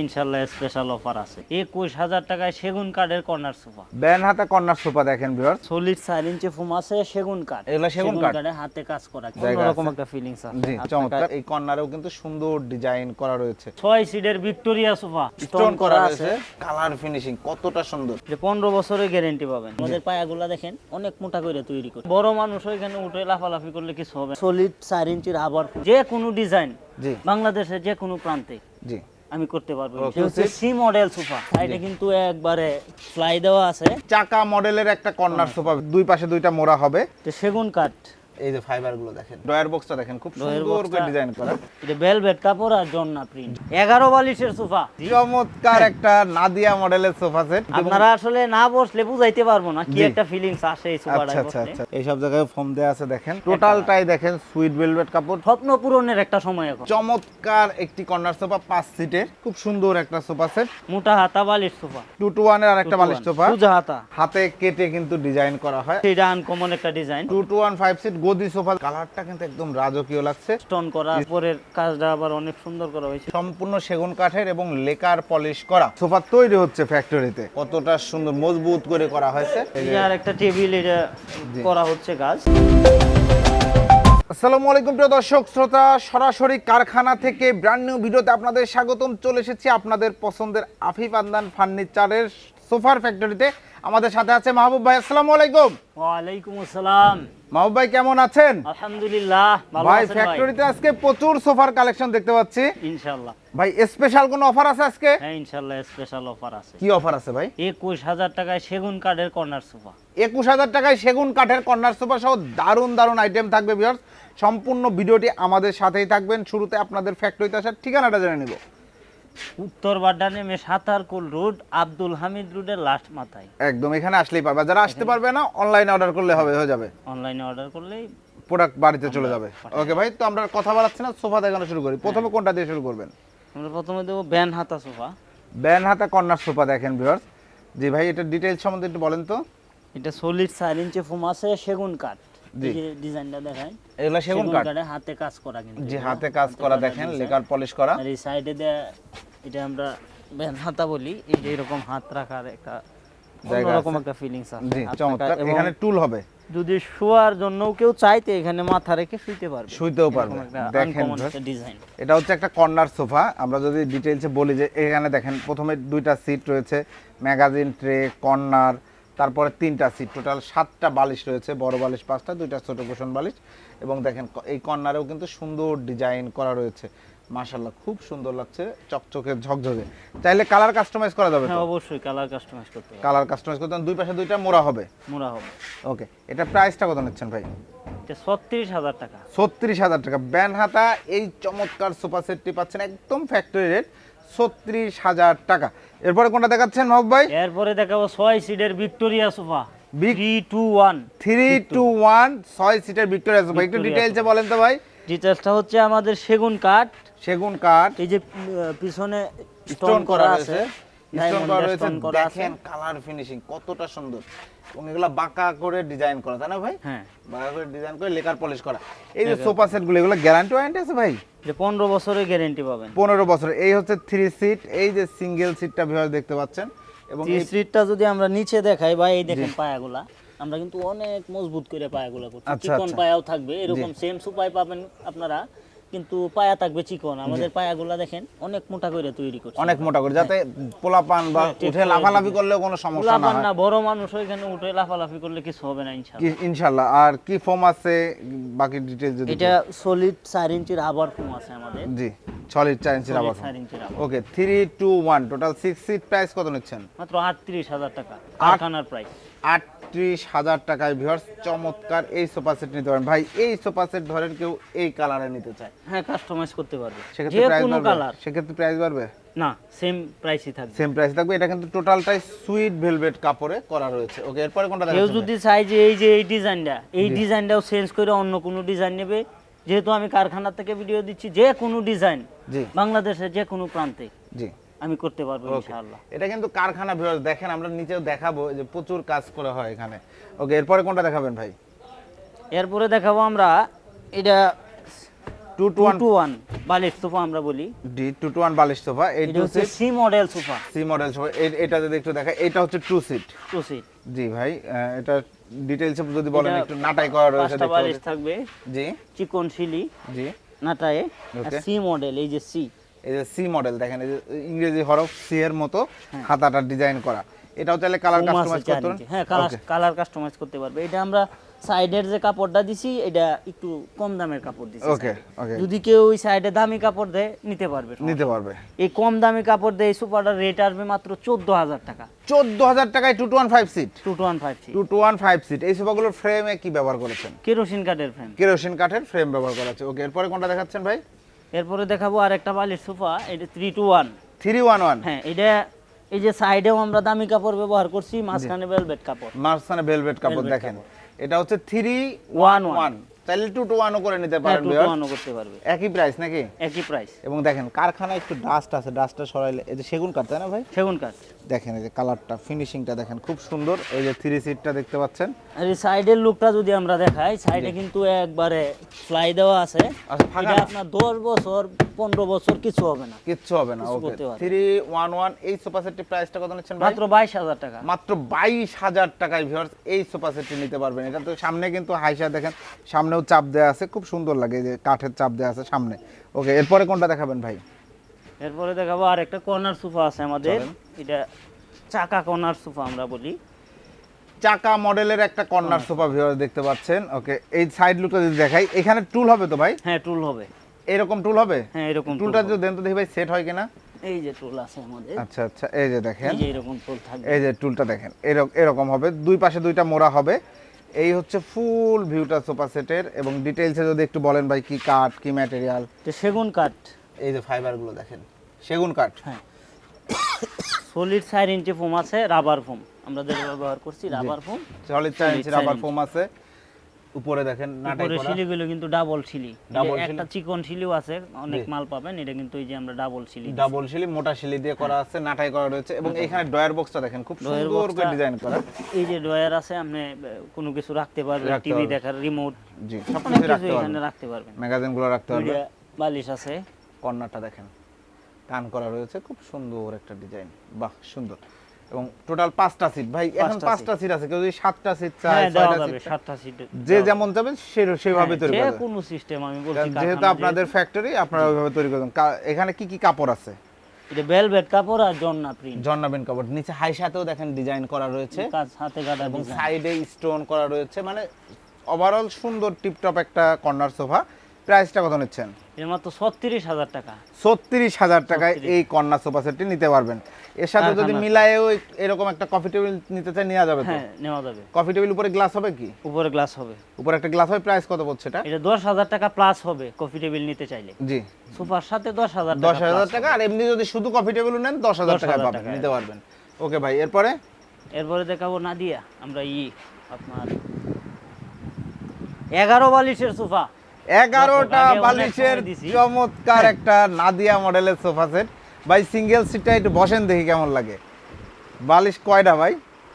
ইনশাল্লাহ special offer আছে। একুশ হাজার টাকায় সেগুন কাঠের কর্নার সোফা ব্যান হাতে কর্নার সোফা দেখেন সলিড চার ইঞ্চি ফোম আছে সেগুন কাঠ। এগুলা সেগুন কাঠে। হাতে কাজ করা। একটা ফিলিংস আছে। চমৎকার। এই কর্নারেও কিন্তু সুন্দর ডিজাইন করা রয়েছে। ছয় সিটের ভিক্টোরিয়া সোফা স্টোন করা রয়েছে। কালার ফিনিশিং কতটা সুন্দর। যে পনেরো বছরের গ্যারেন্টি পাবেন। আমাদের পায়াগুলা দেখেন অনেক মোটা করে তৈরি করে। বড় মানুষ এখানে উঠে লাফালাফি করলে কিছু হবে সলিড চার ইঞ্চির আবার যে কোনো ডিজাইন জি। বাংলাদেশের যে কোনো প্রান্তে। জি। আমি করতে পারব. সি মডেল সোফা এটা কিন্তু একবারে ফ্লাই দেওয়া আছে। চাকা মডেলের একটা কর্নার সোফা দুই পাশে দুইটা মোড়া হবে। সেগুন কাঠ। এই যে ফাইবারগুলো দেখেন। ডয়ার বক্সটা দেখেন খুব সুন্দর করে ডিজাইন করা। এটা ভেলভেট কাপড় আর জন্না প্রিন্ট এগারো বালিশের সোফা। চমৎকার একটা নাদিয়া মডেলের সোফা সেট আপনারা আসলে না বসলে বুঝাইতে পারব না কি একটা ফিলিংস আসে এই আচ্ছা আচ্ছা আচ্ছা। এই সব জায়গায় ফোম দেয়া আছে দেখেন। টোটালটাই দেখেন সুইট ভেলভেট কাপড়। স্বপ্ন পূরণের একটা সময় এখন। চমৎকার একটি কর্নার সোফা পাঁচ সিটের খুব সুন্দর একটা সোফা সেট মোটা হাতা বালিশ সোফা। টু টু ওয়ানের আরেকটা বালিশ সোফা। সুজা হাতা। হাতে কেটে কিন্তু ডিজাইন করা হয়। সেটা আনকমন একটা design two two one five seat গদি সোফা কালারটা কিন্তু একদম রাজকীয় লাগছে। স্টোন করা উপরের কাজটা আবার অনেক সুন্দর করা হয়েছে। সম্পূর্ণ সেগুন কাঠের এবং লেকার পলিশ করা। সোফা তৈরি হচ্ছে ফ্যাক্টরিতে কতটা সুন্দর মজবুত করে করা হয়েছে। আর একটা টেবিল এটা করা হচ্ছে কাজ আসসালামু আলাইকুম প্রিয় দর্শক শ্রোতা সরাসরি কারখানা থেকে ব্র্যান্ড নিউ ভিডিওতে আপনাদের স্বাগতম। চলে এসেছি আপনাদের পছন্দের আফিফ আন্দান ফার্নিচারের সোফার ফ্যাক্টরিতে আমাদের সাথে আছে মাহবুব ভাই আসসালামু আলাইকুম। ওয়ালাইকুম আসসালাম। মাহবুব ভাই কেমন আছেন? আলহামদুলিল্লাহ ভালো ভাই ফ্যাক্টরিতে আজকে প্রচুর সোফার কালেকশন দেখতে পাচ্ছি। ভাই স্পেশাল কোনো অফার আছে আজকে? হ্যাঁ স্পেশাল অফার আছে। কি অফার আছে ভাই? একুশ হাজার টাকায় সেগুন কাঠের কর্নার সোফা। একুশ হাজার টাকায় সেগুন কাঠের কর্নার সোফা সহ দারুণ দারুণ আইটেম থাকবে ভিউয়ার্স সম্পূর্ণ ভিডিওটি আমাদের সাথেই থাকবেন। শুরুতে আপনাদের ফ্যাক্টরিতে আসার ঠিকানাটা জেনে নিব। উত্তর বাড্ডা নেমে সাতারকুল রোড আব্দুল হামিদ রোডের লাস্ট মাথায়। একদম এখানে আসলেই পারবে যারা আসতে পারবে না অনলাইনে অর্ডার করলে হবে হয়ে যাবে। অনলাইনে অর্ডার করলেই প্রোডাক্ট বাড়িতে চলে যাবে। ওকে ভাই তো আমরা কথা বলাচ্ছি না সোফা দেখানো শুরু করি। প্রথমে কোনটা দিয়ে শুরু করবেন? আমরা প্রথমে দেবো ব্যান হাতা সোফা। ব্যান হাতা কর্নার সোফা দেখেন ভিউয়ার্স জি ভাই এটা ডিটেইলস সম্বন্ধে একটু বলেন তো। এটা সলিড চার ইঞ্চি ফোম আছে সেগুন কাঠ। ডিজাইনটা দেখায় এগুলা সেগুন কাঠ। হাতে কাজ করা কিন্তু জি হাতে কাজ করা দেখেন লেকার পলিশ করা। আর এই সাইডে দেয়া এটা আমরা হাতা বলি এই যে এরকম হাত রাখার একটা অন্যরকম একটা ফিলিংস আছে। চমৎকার। এখানে টুল হবে। যদি শোয়ার জন্য কেউ চাইতে এখানে মাথা রেখে শুইতে পারবে। শুইতেও পারবে। দেখেন ডিজাইন এটা হচ্ছে একটা কর্নার সোফা আমরা যদি ডিটেলসে বলি যে এখানে দেখেন প্রথমে দুইটা সিট রয়েছে ম্যাগাজিন ট্রে কর্নার তারপরে তিনটা সিট টোটাল সাতটা বালিশ রয়েছে বড় বালিশ পাঁচটা দুইটা ছোট কুশন বালিশ। এবং দেখেন এই কর্নারেও কিন্তু সুন্দর ডিজাইন করা রয়েছে। মাশাল্লাহ খুব সুন্দর লাগছে চকচকে ঝকঝকে। চাইলে কালার কাস্টমাইজ করা যাবে হ্যাঁ অবশ্যই কালার কাস্টমাইজ করতে হবে। কালার কাস্টমাইজ করতে দুই পাশে দুইটা মোড়া হবে। মোড়া হবে। ওকে এটা প্রাইসটা কত নিচ্ছেন ভাই? এটা ছত্রিশ হাজার টাকা। ছত্রিশ হাজার টাকা। ব্যান হাতা এই চমৎকার সোফা সেটটি পাচ্ছেন একদম ফ্যাক্টরি রেট ছত্রিশ হাজার টাকা। এরপরে কোনটা দেখাচ্ছেন মাহবুব ভাই? এরপরে দেখাবো ছয় সিটের Victoria sofa. Three two one. Three two one ছয় সিটের ভিক্টোরিয়া সোফা। একটু ডিটেলসে বলেন তো ভাই। ডিটেলসটা হচ্ছে আমাদের সেগুন কাঠ। সেগুন কাঠ এই যে পিছনে স্টোন করা আছে। স্টোন করা রয়েছে। দেখেন কালার ফিনিশিং কতটা সুন্দর। এবং এগুলা বাঁকা করে ডিজাইন করা তাই না ভাই? হ্যাঁ। বাঁকা করে ডিজাইন করে লেকার পলিশ করা। এই যে সোফা সেটগুলো এগুলো গ্যারান্টি ওয়ারেন্টি আছে ভাই? যে পনেরো বছরের গ্যারেন্টি পাবেন। পনেরো বছর এই হচ্ছে থ্রি সিট এই যে সিঙ্গেল সিটটা ভিউয়ার দেখতে পাচ্ছেন। এবং এই সিটটা যদি আমরা নিচে দেখাই বা এই দেখেন পায়াগুলা। আমরা কিন্তু অনেক মজবুত করে পায়াগুলা করছি। আচ্ছা, চিকন আচ্ছা। পায়াও থাকবে। এরকম সেম সুপাই পাবেন আপনারা। কিন্তু পায়া থাকবে চিকন। আমাদের পায়াগুলা দেখেন অনেক মোটা করে তৈরি করছি। অনেক মোটা করে যাতে পোলাপান বা হ্যাঁ, উঠে লাফালাফি করলেও কোনো সমস্যা না হয়। না বড় মানুষ ওইখানে উঠে লাফালাফি করলে কিছু হবে না ইনশাআল্লাহ। ইনশাল্লাহ আর কি ফোম আছে বাকি ডিটেলস যদি এটা সলিড চার ইঞ্চির আবার ফোম আছে আমাদের। জি সলিড চার ইঞ্চির আবার চার ইঞ্চির আবার okay three two one total six seat price কত নিচ্ছেন? মাত্র আটত্রিশ হাজার টাকা কারখানার প্রাইস আটত্রিশ হাজার টাকায় ভিউয়ার্স চমৎকার এই সোফা সেট নিতে পারেন। ভাই এই সোফা সেট ধরেন কেউ এই কালারে নিতে চায়। হ্যাঁ কাস্টমাইজ করতে পারবে। সেক্ষেত্রে প্রাইস বাড়বে? কালার সেক্ষেত্রে প্রাইস বাড়বে? না সেম প্রাইসই থাকবে। সেম প্রাইস থাকবে। এটা কিন্তু টোটালটাই সুইট ভেলভেট কাপড়ে করা রয়েছে। ওকে এরপরে কোনটা কেউ যদি চাই যে এই যে এই ডিজাইনটা এই ডিজাইনটাও চেঞ্জ করে অন্য কোনো ডিজাইন নেবে। যেহেতু আমি কারখানা থেকে ভিডিও দিচ্ছি যে কোনো ডিজাইন জি। বাংলাদেশের যে কোনো প্রান্তে। জি। আমি করতে পারব ইনশাআল্লাহ। এটা কিন্তু কারখানা ভিউয়ার্স দেখেন আমরা নিচেও দেখাবো যে প্রচুর কাজ করা হয় এখানে। ওকে এরপরে কোনটা দেখাবেন ভাই? এরপরে দেখাবো আমরা এটা two two one two one বালিশ সোফা আমরা বলি। ডি টু টু ওয়ান বালিশ সোফা এই এটা হচ্ছে C model sofa. C model sofa এটা যদি একটু দেখা এটা হচ্ছে টু সিট টু সিট জি ভাই এটা ডিটেইলসে যদি বলেন একটু নাটাই করা রয়েছে দেখতে বালিশ পাচ্ছেন। থাকবে। জি। চিকন শিলি জি। নাটায়ে সি মডেল এই যে সি এই যে সি মডেল দেখেন এই যে ইংরেজি হরফ সি এর মতো হাতাটা ডিজাইন করা। এটাও চাইলে কালার কাস্টমাইজ করতে পারেন? হ্যাঁ কালার কালার কাস্টমাইজ করতে পারবে। এটা আমরা সাইডের যে কাপড়টা দিছি এটা একটু কম দামের কাপড় দিছি এ। okay. যদি কেউ ওই সাইডে দামি কাপড় দেয় নিতে পারবে নিতে পারবে। এই কম দামি কাপড় দেয় সুপারটার রেট আসবে মাত্র চোদ্দ হাজার টাকা। চোদ্দ হাজার টাকায় two two one five seat two two one five two two one five seat এই সোফাগুলোর ফ্রেমে কি ব্যবহার করেছেন? কেরোসিন কাঠের ফ্রেম কেরোসিন কাঠের ফ্রেম ব্যবহার করা আছে। ওকে এরপরে কোনটা দেখাচ্ছেন ভাই? এরপরে দেখাবো আর একটা বালির সোফা এটা three two one three one one হ্যাঁ এটা এই যে সাইডেও আমরা দামি কাপড় ব্যবহার করছি মাঝখানে ভেলভেট কাপড়। মাঝখানে ভেলভেট কাপড় দেখেন। এটা হচ্ছে থ্রি ওয়ান ওয়ান তাহলে চাইলে টু টু ওয়ানও করে নিতে পারবেন টু ওয়ানও করতে পারবে। একই প্রাইস নাকি? একই প্রাইস এবং দেখেন কারখানায় একটু ডাস্ট আছে ডাস্টটা সরাইলে এই যে সেগুন কাঠ তাই না ভাই? সেগুন কাঠ। দেখেন এই যে কালারটা ফিনিশিংটা দেখেন খুব সুন্দর। এই যে থ্রি সিটটা দেখতে পাচ্ছেন। আর এই সাইডের লুকটা যদি আমরা দেখাই সাইডে কিন্তু একবারে ফ্লাই দেওয়া আছে। আচ্ছা এটা আপনার দশ বছর পনেরো বছর কিছু হবে না। কিচ্ছু হবে না ওকে করতে পারবে। থ্রি ওয়ান ওয়ান এই সোফা সেটটির প্রাইসটা কত নিচ্ছেন ভাই? মাত্র বাইশ হাজার টাকা। মাত্র বাইশ হাজার টাকায় ভিউয়ার্স এই সোফা সেটটি নিতে পারবেন। এটা তো সামনে কিন্তু হাইসা দেখেন সামনেও চাপ দেওয়া আছে খুব সুন্দর লাগে এই যে কাঠের চাপ দেওয়া আছে সামনে। ওকে এরপরে কোনটা দেখাবেন ভাই? এরপরে দেখাবো আর একটা কর্নার সোফা আছে আমাদের। এটা চাকা কর্নার সোফা আমরা বলি। চাকা মডেলের একটা কর্নার সোফা ভিউয়ার্স দেখতে পাচ্ছেন। ওকে এই সাইড লুকটা যদি দেখাই এখানে টুল হবে তো ভাই? হ্যাঁ টুল হবে। এরকম টুল হবে? হ্যাঁ এরকম টুলটা যদি দেন তো দেখি ভাই সেট হয় কিনা? এই যে টুল আছে আমাদের। আচ্ছা আচ্ছা এই যে দেখেন। এই যে এরকম টুল থাকবে। এই যে টুলটা দেখেন এরকম এরকম হবে। দুই পাশে দুইটা মোড়া হবে। এই হচ্ছে ফুল ভিউটা সোফা সেটের এবং ডিটেইলসে যদি একটু বলেন ভাই কি কাঠ কি ম্যাটেরিয়াল তো সেগুন কাঠ। এই যে ফাইবারগুলো দেখেন সেগুন কাঠ। হ্যাঁ। সলিড চার ইঞ্চি ফোম আছে রাবার ফোম আমরা যেটা ব্যবহার করছি রাবার ফোম সলিড চার ইঞ্চি রাবার ফোম আছে। উপরে দেখেন নাটাই করা। শিলিগুলো কিন্তু ডাবল এই একটা চিকন শিলিও আছে অনেক মাল পাবেন এটা কিন্তু এই যে আমরা ডাবল দিছি। ডাবল শিলি মোটা শিলি দিয়ে করা আছে নাটাই করা রয়েছে এবং এখানে ডয়ার বক্সটা দেখেন খুব সুন্দর করে ডিজাইন করা। এই যে ড্রয়ার আছে আপনি কোনো কিছু রাখতে পারবেন টিভি দেখার রিমোট জি সবকিছু কিছু রাখতে পারবেন। রাখতে পারবেন ম্যাগাজিনগুলো রাখতে পারবেন। বালিশ আছে। কর্নারটা দেখেন। টান করা রয়েছে খুব সুন্দর একটা ডিজাইন। বাহ সুন্দর। এবং টোটাল পাঁচটা সিট ভাই এখন পাঁচটা সিট আছে কেউ যদি সাতটা সিট চায় হ্যাঁ ছয়টা সাতটা সিট যে যেমন যাবেন সে সেভাবে তৈরি যে করবেন কোনো সিস্টেম আমি বলছি যেহেতু আপনাদের ফ্যাক্টরি আপনারা ওইভাবে তৈরি করবেন এখানে কি কি কাপড় আছে। এটা ভেলভেট কাপড় আর জন্না প্রিন্ট জন্নাবিন কাপড়। নিচে হাই সাথেও দেখেন ডিজাইন করা রয়েছে। কাজ হাতে কাটা এবং সাইডে স্টোন করা রয়েছে। মানে ওভারঅল সুন্দর টিপটপ একটা কর্নার সোফা প্রাইসটা কত নিচ্ছেন? এর মাত্র ছত্রিশ হাজার টাকা। ছত্রিশ হাজার টাকায় এই কর্নার সোফা সেটটি নিতে পারবেন। এর সাথে যদি কারখানা মিলায়েও এরকম একটা কফি টেবিল নিতে চাই নেওয়া যাবে তো? হ্যাঁ নেওয়া যাবে। কফি টেবিল উপরে গ্লাস হবে কি? উপরে গ্লাস হবে। উপরে একটা গ্লাস হবে প্রাইস কত পড়ছে এটা? এটা দশ হাজার টাকা প্লাস হবে কফি টেবিল নিতে চাইলে। জি। সোফার সাথে দশ হাজার দশ টাকা হাজার টাকা আর এমনি যদি শুধু কফি টেবিল নেন দশ হাজার 10,000 টাকা পাবেন নিতে পারবেন। ওকে ভাই এরপরে। এরপরে দেখাবো নাদিয়া আমরা ই আপনার এগারো বালিশের সোফা। এগারোটা বালিশের চমৎকার একটা নাদিয়া মডেলের সোফা সেট। ভাই সিঙ্গেল সিটটা একটু বসেন দেখি কেমন লাগে। বালিশ কয়টা ভাই?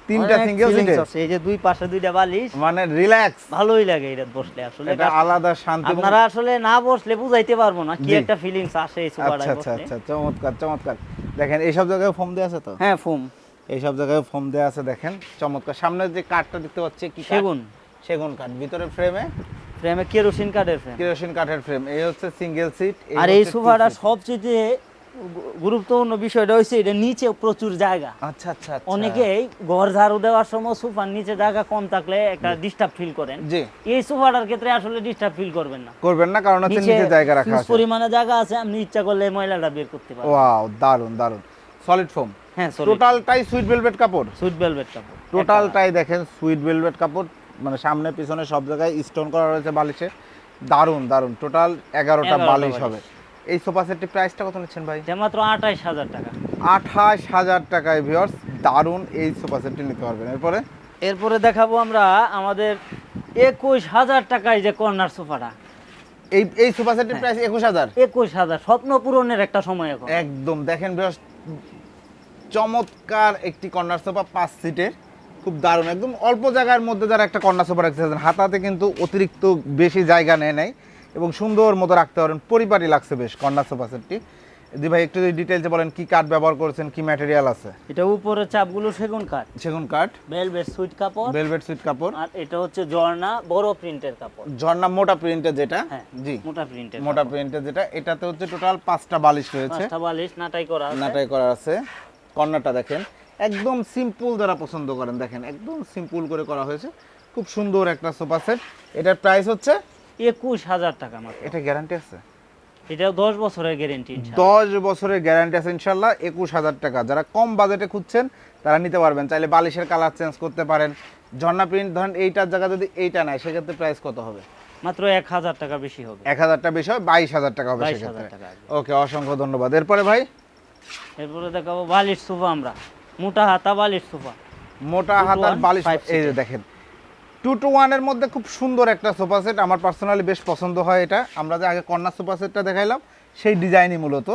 তিনটা সিঙ্গেল সিটে এই যে দুই পাশে দুইটা বালিশ। মানে রিল্যাক্স ভালোই লাগে এটা বসলে আসলে এটা আলাদা শান্তি আপনারা আসলে না বসলে বুঝাইতে পারব না কি একটা ফিলিংস আসে এই আচ্ছা আচ্ছা আচ্ছা চমৎকার চমৎকার। দেখেন এইসব জায়গায় ফোম দেওয়া আছে তো? হ্যাঁ ফোম এইসব জায়গায় ফোম দেওয়া আছে দেখেন চমৎকার। সামনে যে কাঠটা দেখতে পাচ্ছি কি সেগুন। সেগুন কাঠ ভিতরে ফ্রেমে ফ্রেমে কেরোসিন কাঠের ফ্রেম কেরোসিন কাঠের ফ্রেম এই হচ্ছে সিঙ্গেল সিট আর এই সোফাটা সবচেয়ে গুরুত্বপূর্ণ বিষয়টা হচ্ছে এটা নিচে প্রচুর জায়গা। আচ্ছা আচ্ছা আচ্ছা। অনেকেই ঘর ঝাড়ু দেওয়ার সময় সোফার নিচে জায়গা কম থাকলে একটা ডিস্টার্ব ফিল করেন। জি। এই সোফাটার ক্ষেত্রে আসলে ডিস্টার্ব ফিল করবেন না। করবেন না কারণ হচ্ছে নিচে জায়গা রাখা আছে। পরিমাণে জায়গা আছে আপনি ইচ্ছা করলে ময়লাটা বের করতে পারেন। ওয়াও দারুণ দারুণ সলিড ফোম হ্যাঁ টোটালটাই সুইট ভেলভেট কাপড়? সুইট ভেলভেট কাপড় টোটালটাই দেখেন সুইট ভেলভেট কাপড়। মানে সামনে পিছনে সব জায়গায় স্টোন করা রয়েছে বালিশে। দারুণ দারুণ টোটাল এগারোটা বালিশ। হবে। এই সোফা সেটটির প্রাইসটা কত নিচ্ছেন ভাই? মাত্র আঠাইশ হাজার টাকা। আঠাশ হাজার টাকায় ভিওর্স দারুণ এই সোফা সেটটি নিতে পারবেন। এরপরে? এরপরে দেখাবো আমরা আমাদের একুশ হাজার টাকায় যে কর্নার সোফাটা এই এই সোফা সেটটির প্রাইস একুশ হাজার? একুশ হাজার। স্বপ্ন পূরণের একটা সময় এখন। একদম। দেখেন ভিউয়ার্স চমৎকার একটি কর্নার সোফা পাঁচ সিটের খুব দারুণ। একদম অল্প জায়গার মধ্যে যারা একটা কর্নার সোফা রাখতে চাচ্ছেন হাতাতে কিন্তু অতিরিক্ত বেশি জায়গা নেয় নাই এবং সুন্দর মতো রাখতে পারেন। পরিপাটি লাগছে বেশ কর্নার সোফা সেটটি। দি ভাই একটু যদি ডিটেলসে বলেন কি কাঠ ব্যবহার করেছেন কি ম্যাটেরিয়াল আছে? এটা উপরে চাপগুলো সেগুন কাঠ সেগুন কাঠ ভেলভেট সুইট কাপড়। ভেলভেট সুইট কাপড়। আর এটা হচ্ছে ঝর্ণা বড় প্রিন্টের কাপড়। ঝর্ণা মোটা প্রিন্টের যেটা? হ্যাঁ জি। মোটা প্রিন্টের মোটা প্রিন্টের যেটা এটাতে হচ্ছে টোটাল পাঁচটা বালিশ রয়েছে। পাঁচটা বালিশ নাটাই করা আছে। নাটাই করা আছে। কর্নারটা দেখেন। একদম সিম্পল যারা পছন্দ করেন দেখেন একদম সিম্পল করে করা হয়েছে। খুব সুন্দর একটা সোফা সেট। এটার প্রাইস হচ্ছে একুশ হাজার টাকা মাত্র। এটা গ্যারান্টি আছে? এটাও দশ বছরের গ্যারেন্টি দশ বছরের গ্যারান্টি আছে ইনশাল্লাহ একুশ হাজার টাকা। যারা কম বাজেটে খুঁজছেন তারা নিতে পারবেন। চাইলে বালিশের কালার চেঞ্জ করতে পারেন। ঝর্ণা প্রিন্ট ধরেন এইটার জায়গা যদি এইটা নেয় সেক্ষেত্রে প্রাইস কত হবে? মাত্র এক হাজার টাকা বেশি হবে। এক হাজারটা বেশি হবে বাইশ হাজার টাকা হবে 22,000 সেক্ষেত্রে। টাকা ওকে অসংখ্য ধন্যবাদ। এরপরে ভাই? এরপরে দেখাবো বালিশ সোফা আমরা। মোটা হাতা বালিশ সোফা। মোটা হাতার বালিশ এই যে দেখেন। টু টু ওয়ানের মধ্যে খুব সুন্দর একটা সোফা সেট। আমার পার্সোনালি বেশ পছন্দ হয় এটা। আমরা যে আগে কর্নার সোফা সেটটা দেখাইলাম সেই ডিজাইনই মূলত।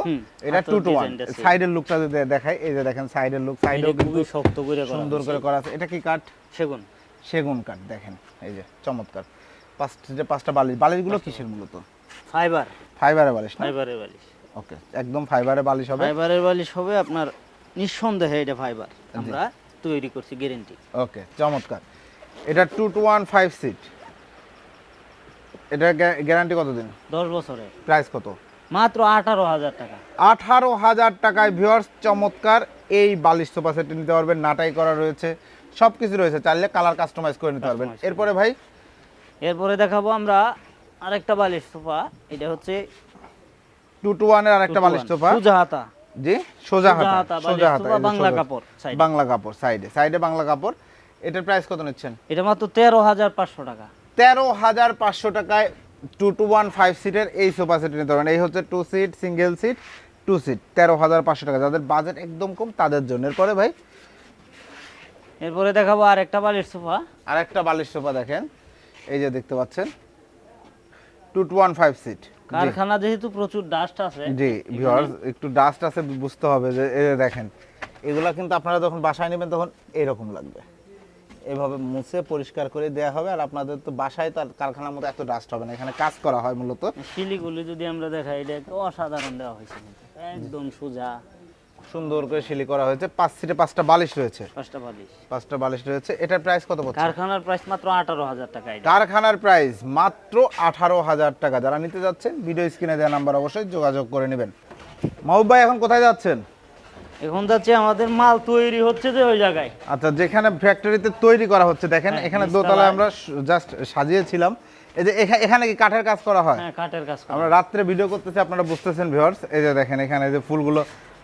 এটা টু টু ওয়ান সাইডের লুকটা যদি দেখাই এই যে দেখেন সাইডের লুক সাইডেও কিন্তু খুবই শক্ত করে করা সুন্দর করে করা আছে। এটা কি কাঠ? সেগুন। সেগুন কাঠ দেখেন। এই যে চমৎকার। পাঁচটা যে পাঁচটা বালিশ। বালিশগুলো কিসের মূলত? ফাইবার ফাইবারের বালিশ ফাইবারের বালিশ। ওকে একদম ফাইবারের বালিশ হবে। ফাইবারের বালিশ হবে আপনার নিঃসন্দেহে এটা ফাইবার আমরা তৈরি করছি গ্যারেন্টি ওকে চমৎকার। এটা two two one five seat এটা গ্যারান্টি কতদিন দশ বছরে প্রাইস কত? মাত্র আঠারো হাজার টাকা। আঠারো হাজার টাকায় ভিওর্স চমৎকার। এই বালিশ সোফা সেটটি নিতে পারবেন নাটাই করা রয়েছে। সব কিছু রয়েছে চাইলে কালার কাস্টমাইজ করে নিতে পারবেন। এরপরে ভাই? এরপরে দেখাবো আমরা আরেকটা বালিশ সোফা। এটা হচ্ছে টু টু ওয়ানের আরেকটা বালিশ সোফা। সুজা জি? সোজা হাতা সোজা হাতা যে বাংলা কাপড়, বাংলা কাপড় সাইডে সাইডে বাংলা কাপড়। এটার প্রাইস কত নিচ্ছেন? এটা মাত্র তেরো হাজার পাঁচশো টাকা। তেরো হাজার পাঁচশো টাকায় টু টু ওয়ান ফাইভ সিটের এই সোফা সেট নিতে পারবেন এই হচ্ছে two seat single seat two seat তেরো হাজার পাঁচশো টাকা। যাদের বাজেট একদম কম তাদের জন্য। এরপরে ভাই? এরপরে দেখাবো আরেকটা বালিশ সোফা আর একটা বালিশ সোফা দেখেন। এই যে দেখতে পাচ্ছেন। Two two one five seat কারখানা যেহেতু প্রচুর ডাস্ট আছে জি ভিউয়ার্স একটু ডাস্ট আছে বুঝতে হবে যে দেখেন এগুলা কিন্তু আপনারা যখন বাসায় নেবেন তখন এরকম লাগবে। এভাবে মুছে পরিষ্কার করে দেওয়া হবে আর আপনাদের তো বাসায় তার কারখানার মতো এত ডাস্ট হবে না। এখানে কাজ করা হয় মূলত। শিলিগুলি যদি আমরা দেখাই এটা অসাধারণ দেওয়া হয়েছে একদম সোজা। সুন্দর করে শিলি করা হয়েছে। পাঁচ সিটে পাঁচটা বালিশ রয়েছে। পাঁচটা বালিশ। পাঁচটা বালিশ রয়েছে। এটার প্রাইস কত পড়ছে? কারখানার প্রাইস মাত্র আঠারো হাজার টাকা কারখানার প্রাইস মাত্র আঠারো হাজার টাকা। যারা নিতে যাচ্ছেন ভিডিও স্ক্রিনে দেওয়া নাম্বার অবশ্যই যোগাযোগ করে নেবেন। মাহবুব ভাই এখন কোথায় যাচ্ছেন? এখন যাচ্ছে আমাদের মাল তৈরি হচ্ছে যে ওই জায়গায়। আচ্ছা যেখানে ফ্যাক্টরিতে তৈরি করা হচ্ছে দেখেন হ্যাঁ, এখানে। দোতলায় আমরা জাস্ট সাজিয়েছিলাম। এই যে এখানে কি কাঠের কাজ করা হয়? হ্যাঁ কাঠের কাজ। আমরা রাত্রে ভিডিও করতেছি আপনারা বুঝতেছেন ভিউয়ার্স এই যে দেখেন এখানে যে ফুলগুলো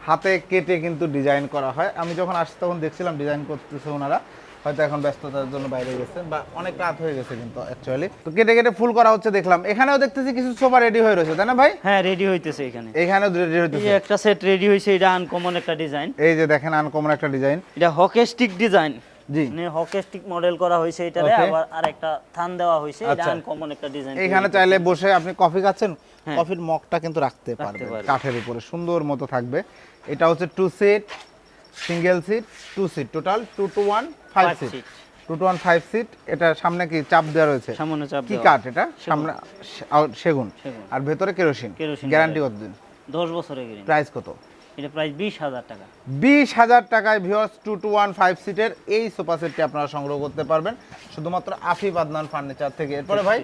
হাতে কেটে কিন্তু ডিজাইন করা হয়। আমি যখন আসছি তখন দেখছিলাম ডিজাইন করতেছে ওনারা। হয়তো এখন ব্যস্ততার জন্য বাইরে গেছে বা অনেক রাত হয়ে গেছে কিন্তু অ্যাকচুয়ালি তো কেটে কেটে ফুল করা হচ্ছে দেখলাম। এখানেও দেখতেছি কিছু সোফা রেডি হয়ে রয়েছে তাই না ভাই? হ্যাঁ রেডি হইতেছে এখানে। এখানেও রেডি হইতেছে। একটা সেট রেডি হয়েছে এটা আনকমন একটা ডিজাইন এই যে দেখেন আনকমন একটা ডিজাইন এটা হকেস্টিক ডিজাইন জি। মানে হকেস্টিক মডেল করা হয়েছে এটারে. আবার আরেকটা থান দেওয়া হয়েছে এটা আচ্ছা। আনকমন একটা ডিজাইন এখানে চাইলে বসে আপনি কফি খাচ্ছেন। হ্যাঁ। কফির মগটা কিন্তু রাখতে পারবেন। কাঠের উপরে সুন্দর মতো থাকবে। এটা হচ্ছে two seat single seat two seat total two two one five seat two two one five seat এটা সামনে কি চাপ দেওয়া রয়েছে? সামনে চাপ কি কাঠ এটা? সামনে সেগুন। আর ভেতরে কেরোসিন। গ্যারান্টি। কতদিন দশ বছরের প্রাইস কত? এটা প্রাইস বিশ হাজার টাকা। বিশ হাজার টাকায় viewers two two one five সিটের এই সোফা সেটটি আপনারা সংগ্রহ করতে পারবেন। শুধুমাত্র আফিফ আদনান ফার্নিচার থেকে। এরপরে ভাই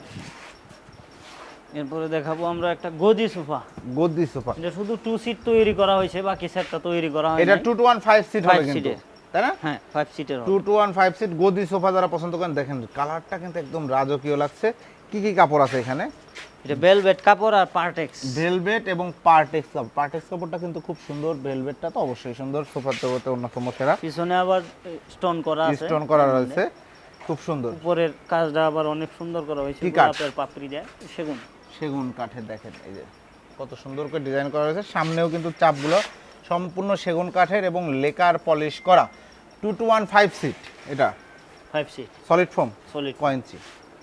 এরপরে দেখাবো আমরা একটা গদি সোফা। গদি সোফা। এটা শুধু টু সিট তৈরি করা হয়েছে বাকি সেটটা তৈরি করা হয় এটা two two one five seat হবে কিন্তু তাই না? হ্যাঁ ফাইভ সিটের two two one five seat গদি সোফা যারা পছন্দ করেন দেখেন কালারটা কিন্তু একদম রাজকীয় লাগছে। কি কি কাপড় আছে এখানে? এটা বেলভেট কাপড় আর পার্টেক্স ভেলভেট এবং পার্টেক্স কাপড়। পার্টেক্স কাপড়টা কিন্তু খুব সুন্দর ভেলভেটটা তো অবশ্যই সুন্দর সোফার জগতে অন্যতম সেরা। পিছনে আবার স্টোন করা আছে। স্টোন করা রয়েছে। খুব সুন্দর। উপরের কাজটা আবার অনেক সুন্দর করা হয়েছে। গোলাপের পাপড়ি দেয় সেগুন। সেগুন কাঠের দেখেন এই যে। কত সুন্দর করে ডিজাইন করা রয়েছে সামনেও কিন্তু চাপগুলো সম্পূর্ণ সেগুন কাঠের এবং লেকার পলিশ করা। Two two one five seat এটা। Five seat solid foam solid কয় ইঞ্চি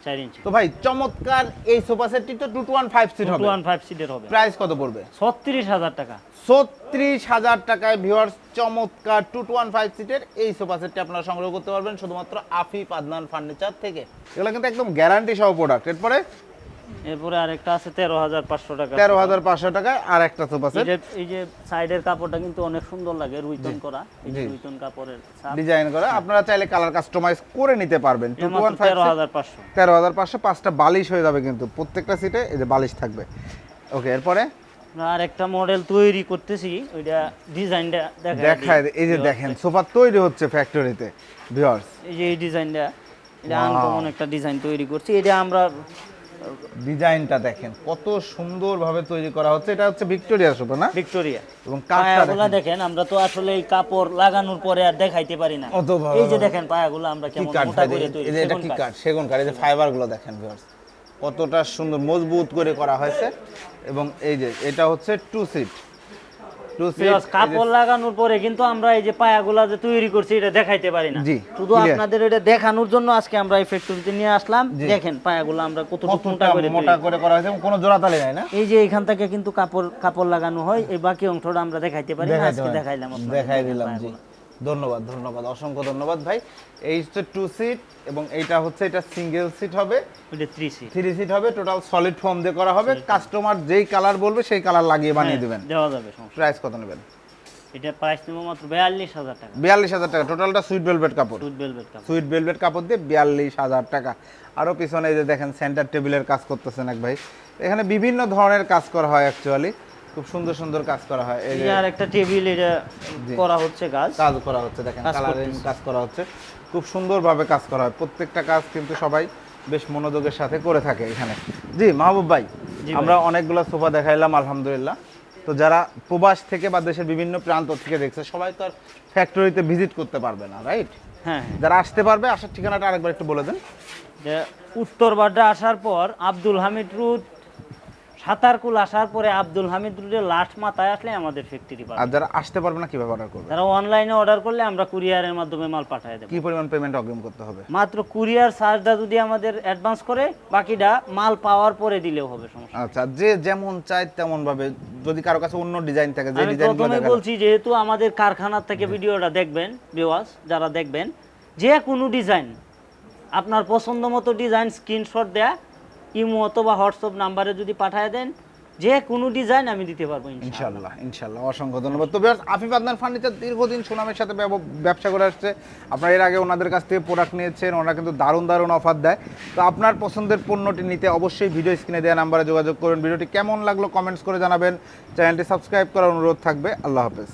চার ইঞ্চি তো ভাই চমৎকার এই সোফা সেটটি তো two two one five seat হবে। ওয়ান ফাইভ সিটের হবে। প্রাইস কত পড়বে? ছত্রিশ হাজার টাকা। ছত্রিশ হাজার টাকায় ভিউয়ার্স চমৎকার টু টু ওয়ান ফাইভ সিটের এই সোফা সেটটি আপনারা সংগ্রহ করতে পারবেন। শুধুমাত্র আফিফ আদনান ফার্নিচার থেকে। এগুলো কিন্তু একদম গ্যারান্টি সহ প্রোডাক্ট এরপরে এরপরে আরেকটা আছে তেরো হাজার পাঁচশো টাকা তেরো হাজার পাঁচশো টাকায় আর একটা সোফা এই সেট এই যে সাইডের কাপড়টা কিন্তু অনেক সুন্দর লাগে রুইতন করা। এই যে রুইতন কাপড়ের ডিজাইন করা। আপনারা চাইলে কালার কাস্টমাইজ করে নিতে পারবেন। টু ওয়ান ফাইভ তেরো হাজার পাঁচশো। তেরো হাজার পাঁচশো পাঁচটা বালিশ হয়ে যাবে কিন্তু। প্রত্যেকটা সিটে এই যে বালিশ থাকবে। ওকে এরপরে? আর একটা মডেল তৈরি করতেছি। ওইটা ডিজাইনটা দেখা দেখায় এই যে দেখেন সোফা তৈরি হচ্ছে ফ্যাক্টরিতে ভিউয়ার্স। এই যে এই ডিজাইনটা এটা. আনকমন একটা ডিজাইন তৈরি করছি। এটা আমরা ডিজাইনটা দেখেন কত সুন্দরভাবে তৈরি করা হচ্ছে। এটা হচ্ছে ভিক্টোরিয়া সুতো না? ভিক্টোরিয়া। এবং কাঠটা দেখেন। আমরা তো আসলে এই কাপড় লাগানোর পরে আর দেখাইতে পারি না। এই যে দেখেন পায়াগুলো আমরা কেমন মোটা করে তৈরি এটা কি কাঠ। সেগুন কাঠ এই যে ফাইবারগুলো দেখেন ভিউয়ার্স কতটা সুন্দর মজবুত করে করা হয়েছে। এবং এই যে এটা হচ্ছে টু সিট। কাপড় লাগানোর পরে কিন্তু আমরা এই যে পায়াগুলা যে তৈরি করছি এটা দেখাইতে পারি না। শুধু আপনাদের এটা দেখানোর জন্য আজকে আমরা এই ফ্যাক্টরিতে নিয়ে আসলাম। দেখেন পায়াগুলো আমরা কত মোটা করে মোটা করে করা। হয়েছে কোনো জোড়াতালি নাই না? এই যে এখান থেকে কিন্তু কাপড় কাপড় লাগানো হয়। এই বাকি অংশটা আমরা দেখাইতে পারি আজকে দেখাইলাম দেখাই দিলাম জি। ধন্যবাদ ধন্যবাদ অসংখ্য ধন্যবাদ ভাই। এই হচ্ছে টু সিট এবং এইটা হচ্ছে এটা সিঙ্গেল সিট হবে। থ্রি সিট হবে টোটাল সলিড ফর্ম দিয়ে করা হবে। কাস্টমার যেই কালার বলবে সেই কালার লাগিয়ে বানিয়ে দেবেন। দেওয়া যাবে প্রাইস কত নেবেন? এটা প্রাইস নেব মাত্র বিয়াল্লিশ হাজার টাকা। বিয়াল্লিশ হাজার টাকা। টোটালটা সুইট ভেলভেট কাপড়। সুট বেলভেট কাপড়। সুইট ভেলভেট কাপড় দিয়ে বিয়াল্লিশ হাজার টাকা। আরও পিছনে এই যে দেখেন সেন্টার টেবিলের কাজ করতেছেন এক ভাই। এখানে বিভিন্ন ধরনের কাজ করা হয় অ্যাকচুয়ালি খুব সুন্দর সুন্দর কাজ করা হয়। এই আর একটা টেবিল এটা করা হচ্ছে কাজ কাজ করা হচ্ছে দেখেন কালারিং কাজ করা হচ্ছে। খুব সুন্দরভাবে কাজ করা হয়। প্রত্যেকটা কাজ কিন্তু সবাই বেশ মনোযোগের সাথে করে থাকে এখানে। জি মাহবুব ভাই আমরা অনেকগুলো সোফা দেখাইলাম আলহামদুলিল্লাহ। তো যারা প্রবাস থেকে বা দেশের বিভিন্ন প্রান্ত থেকে দেখছে সবাই তো আর ফ্যাক্টরিতে ভিজিট করতে পারবে না রাইট হ্যাঁ। যারা আসতে পারবে আসার ঠিকানাটা আরেকবার একটু বলে দেন। যে উত্তর বাড্ডা আসার পর আব্দুল হামিদ রুট সাতারকুল আসার পরে আব্দুল হামিদ রুটের লাস্ট মাথায় আসলে আমাদের ফ্যাক্টরি পাবে। আর যারা আসতে পারবে না কীভাবে অর্ডার করবে? যারা অনলাইনে অর্ডার করলে আমরা কুরিয়ারের মাধ্যমে মাল পাঠিয়ে দেবো। কি পরিমাণ পেমেন্ট অগ্রিম করতে হবে? মাত্র কুরিয়ার চার্জটা যদি আমাদের অ্যাডভান্স করে বাকিটা মাল পাওয়ার পরে দিলেও হবে সমস্যা আচ্ছা যে যেমন চায় তেমন ভাবে যদি কারও কাছে অন্য ডিজাইন থাকে যে আমি প্রথমে বলছি যেহেতু আমাদের কারখানার থেকে ভিডিওটা দেখবেন বিওয়াস যারা দেখবেন যে কোনো ডিজাইন আপনার পছন্দ মতো ডিজাইন স্ক্রিনশট দেয়া ইমো অথবা হোয়াটসঅ্যাপ নাম্বারে যদি পাঠিয়ে দেন, যে কোনো ডিজাইন আমি দিতে পারব। ইনশাল্লাহ ইনশাল্লাহ অসংখ্য ধন্যবাদ। তবে আফিফ আদনান ফার্নিচার দীর্ঘদিন সুনামের সাথে ব্যবসা করে আসছে। আপনারা এর আগে ওনাদের কাছ থেকে প্রোডাক্ট নিয়েছেন, ওনারা কিন্তু দারুণ দারুণ অফার দেয়। তো আপনার পছন্দের পণ্যটি নিতে অবশ্যই ভিডিও স্ক্রিনে দেওয়া নাম্বারে যোগাযোগ করুন। ভিডিওটি কেমন লাগল কমেন্টস করে জানাবেন। চ্যানেলটি সাবস্ক্রাইব করার অনুরোধ থাকবে। আল্লাহ হাফেজ।